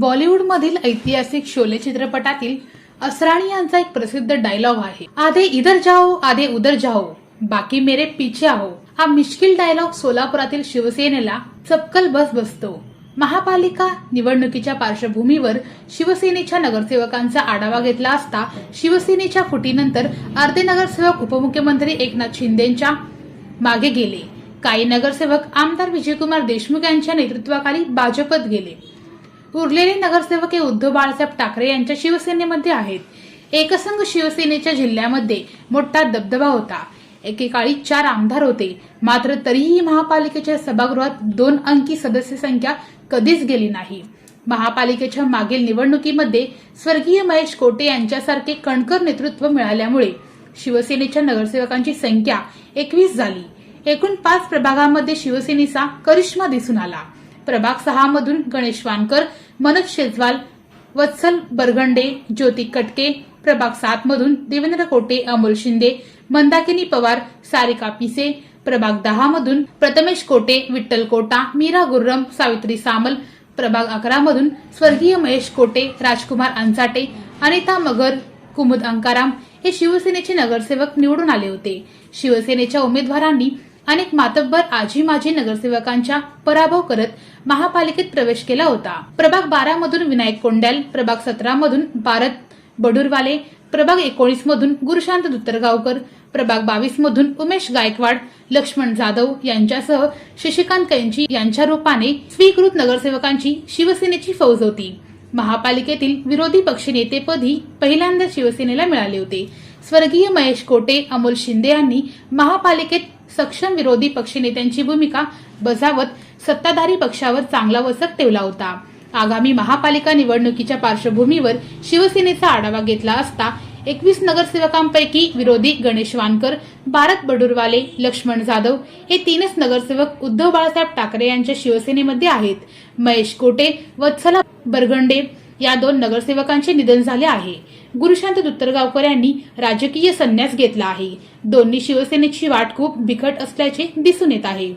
बॉलिवूडमधील ऐतिहासिक शोले चित्रपटातील असराणी यांचा एक प्रसिद्ध डायलॉग आहे. आधे इधर जाओ आधे उधर जाओ बाकी मेरे पीछे आहो हा मिश्किल डायलॉग सोलापुरातील शिवसेनेला चपकल बस बसतो. महापालिका निवडणुकीच्या पार्श्वभूमीवर शिवसेनेच्या नगरसेवकांचा आढावा घेतला असता शिवसेनेच्या फुटीनंतर अर्धे नगरसेवक उपमुख्यमंत्री एकनाथ शिंदेच्या मागे गेले. काही नगरसेवक आमदार विजयकुमार देशमुख यांच्या नेतृत्वाखाली भाजपत गेले. उरलेले नगरसेवक हे उद्धव बाळासाहेब ठाकरे यांच्या शिवसेनेमध्ये आहेत. एकसंघ शिवसेनेच्या जिल्ह्यामध्ये मोठा दबदबा होता. एकेकाळी चार आमदार होते. मात्र तरीही महापालिकेच्या सभागृहात दोन अंकी सदस्य संख्या कधीच गेली नाही. महापालिकेच्या मागील निवडणुकीमध्ये स्वर्गीय महेश कोटे यांच्यासारखे कणकर नेतृत्व मिळाल्यामुळे शिवसेनेच्या नगरसेवकांची संख्या एकवीस झाली. एकूण पाच प्रभागामध्ये शिवसेनेचा करिश्मा दिसून आला. प्रभाग सहा मधून गणेश वानकर मनोज शेजवाल वत्सल बरगंडे ज्योती कटके प्रभाग सात मधून देवेंद्र कोटे अमोल शिंदे मंदाकिनी पवार सारिका पिसे प्रभाग दहा मधून प्रथमेश कोटे विठ्ठल कोटा मीरा गुर्रम सावित्री सामल प्रभाग अकरा मधून स्वर्गीय महेश कोटे राजकुमार अंचाटे अनिता मगर कुमुद अंकाराम हे शिवसेनेचे नगरसेवक निवडून आले होते. शिवसेनेच्या उमेदवारांनी अनेक मातब्बर आजी माजी नगरसेवकांचा पराभव करत महापालिकेत प्रवेश केला होता. प्रभाग बारा मधून विनायक कोंड्याल प्रभाग सतरा मधून भारत बडुरवाले प्रभाग एकोणीस मधून गुरुशांत दुत्तरगावकर प्रभाग बावीस मधून उमेश गायकवाड लक्ष्मण जाधव यांच्यासह शशिकांत कैंची यांच्या रूपाने स्वीकृत नगरसेवकांची शिवसेनेची फौज होती. महापालिकेतील विरोधी पक्षनेतेपदी पहिल्यांदा शिवसेनेला मिळाले होते. स्वर्गीय महेश कोटे अमोल शिंदे यांनी महापालिकेत सक्षम विरोधी पक्षनेत्यांची भूमिका बजावत सत्ताधारी पक्षावर चांगला वसक ठेवला होता. आगामी महापालिका निवडणुकीच्या पार्श्वभूमीवर शिवसेनेचा आढावा घेतला असता एकवीस नगरसेवकांपैकी विरोधी गणेश वानकर भारत बडुरवाले लक्ष्मण जाधव हे तीनच नगरसेवक उद्धव बाळासाहेब ठाकरे यांच्या शिवसेनेमध्ये आहेत. महेश कोटे वत्सला बरगंडे या दोन नगरसेवकांचे निधन झाले आहे. गुरुशांत दुत्तरगावकर यांनी राजकीय संन्यास घेतला आहे. दोन्ही शिवसेनेची वाट खूप बिकट असल्याचे दिसून येत आहे.